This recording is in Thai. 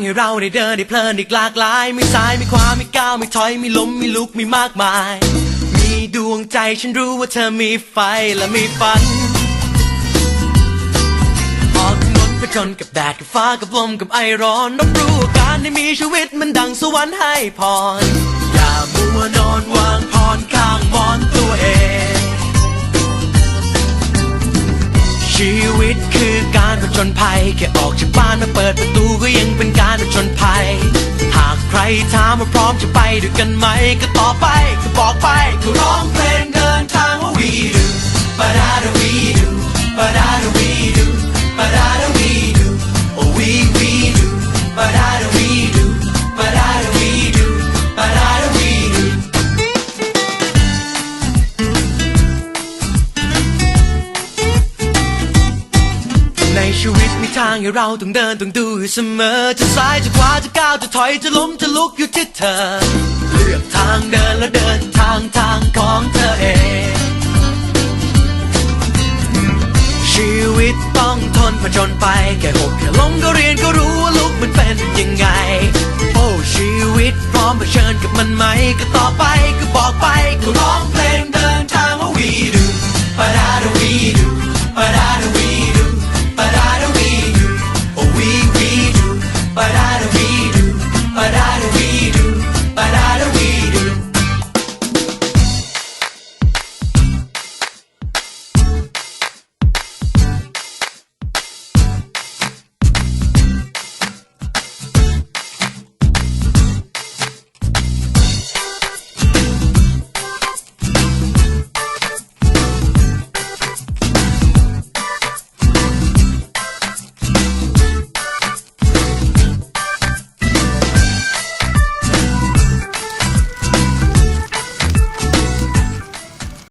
ให้เราได้เดินได้เพลินอีกหลากหลายไม่ซ้ายไม่ขวาไม่ก้าวไม่ถอยไม่ล้มไม่ลุกมีมากมาย มีดวงใจฉันรู้ว่าเธอมีไฟและมีฝันออกถนนผจญกับแดดกับฟ้ากับลมกับไอร้อนรับรู้ว่าการได้มีชีวิตมันดังสวรรค์ให้พร อย่ามัวนอนวางพรข้างมอนตัวเองชีวิตคือการผจญภัยแค่ออกจากบ้านมาเปิดประตูก็ยังเป็นการ ผจญภัย หากใครถามว่าพร้อมจะไปด้วยกันไหม ก็ตอบไปก็บอกไปก็ร้องเพลงเดินทางว่า we do ปะดาดา we do ปะดาดา we do ปะดาดา we do oh we we do ปะดาดา we do ปะดาดา we do ปะดาดา we do ในชีวิต ทางให้เราต้องเดินต้องดูอยู่เสมอ จะซ้ายจะขวาจะก้าวจะถอยจะล้มจะลุกอยู่ที่เธอ เลือกทางเดินแล้วเดินทางทางของเธอเอง ชีวิตต้องทนผจญไปแค่หกแค่ล้มก็เรียนก็รู้ว่าลุกมันเป็นยังไง โอ้ชีวิตพร้อมเผชิญกับมันไหม ก็ต่อไปก็บอกไปก็รอ